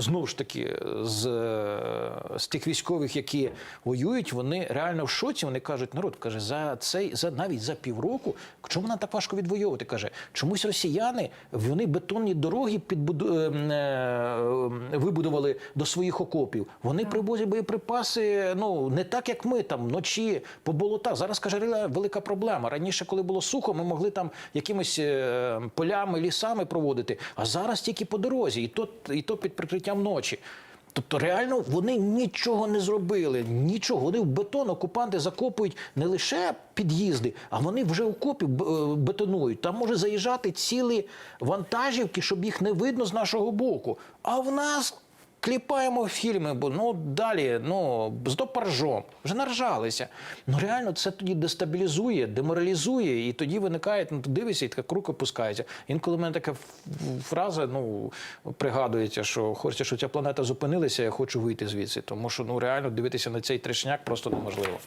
знову ж таки з, е, з тих військових, які воюють, вони реально в шоці. Вони кажуть, народ каже, за цей за навіть за півроку, чому нам так важко відвоювати? каже, чомусь росіяни вони бетонні дороги підбуду, е, е, вибудували до своїх окопів. Вони привозять боєприпаси. Ну не так, як ми там вночі по болотах. Зараз каже, велика проблема. Раніше, коли було сухо, ми могли там якимись полями, лісами проводити. А зараз тільки по дорозі, і то, і то під прикриттям ночі. Тобто реально вони нічого не зробили, нічого. Вони в бетон окупанти закопують не лише під'їзди, а вони вже окопі е, бетонують. Там може заїжджати цілі вантажівки, щоб їх не видно з нашого боку. А в нас кліпаємо фільми, бо ну далі ну з допаржом. Вже наржалися. Ну реально це тоді дестабілізує, деморалізує, і тоді виникає, ну ти дивишся, і така крука опускається. Інколи в мене така фраза, ну пригадується, що хочеться, що ця планета зупинилася, я хочу вийти звідси. Тому що ну реально дивитися на цей трешняк просто неможливо.